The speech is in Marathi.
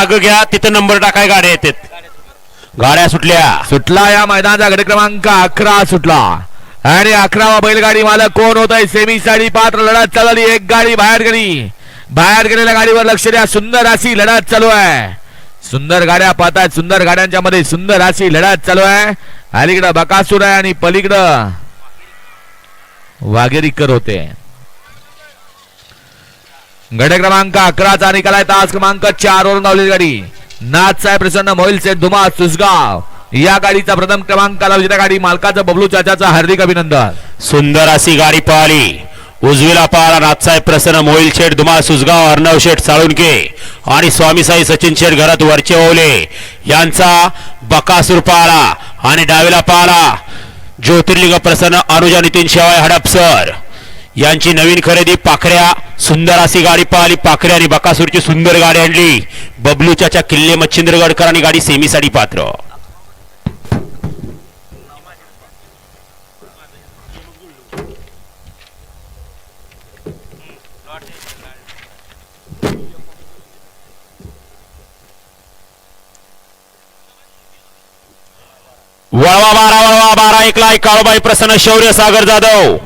मागं घ्या तिथं नंबर टाकाय गाड्या येतात. गाड्या सुटल्या. सुटला या मैदानाचा गट क्रमांक अकरा सुटला. आणि अकरावा बैलगाडी मालक कोण होत आहे सेमी साठी पात्र लढत चालली. एक गाडी बाहेर गेली. बाहेर गेलेल्या गाडीवर लक्ष द्या. सुंदर अशी लढत चालू आहे. सुंदर गाड्या पाहतात सुंदर गाड्यांच्या मध्ये सुंदर अशी लढत चालू आहे. अलीकडं बकासूर आहे आणि पलीकडं वाघेरीकर होते. गड क्रमांक अकराचा निकाल आहे तास क्रमांक चार वरून धावलेली गाडी. नाथ साहेब प्रसन्न मोहिलचे धुमा सुसगाव या गाडीचा प्रथम क्रमांकाला विजेता गाडी मालकाचं बबलू चाचाचा हार्दिक अभिनंदन. सुंदर अशी गाडी पळाली उजवीला पळाला नाथसाहेब प्रसन्न मोहिल शेठ धुमा सुसगाव अर्णव शेठ साळुंके आणि स्वामी साई सचिन शेठ घरात वरचे ओले यांचा बकासूर पळाला आणि डावीला पळाला ज्योतिर्लिंग प्रसन्न अनुजा नितीन शेवाय हडपसर. यांची नवीन खरेदी पाखऱ्या सुंदर अशी गाडी पळाली पाखऱ्या आणि बकासूरची सुंदर गाडी आणली. बबलूच्या किल्ले मच्छिंद्रगडकर आणि गाडी सेमीसाठी पात्र. वळवा बारा वळवा बारा ऐकलाय काळूबाई प्रसन्न शौर्य सागर जाधव.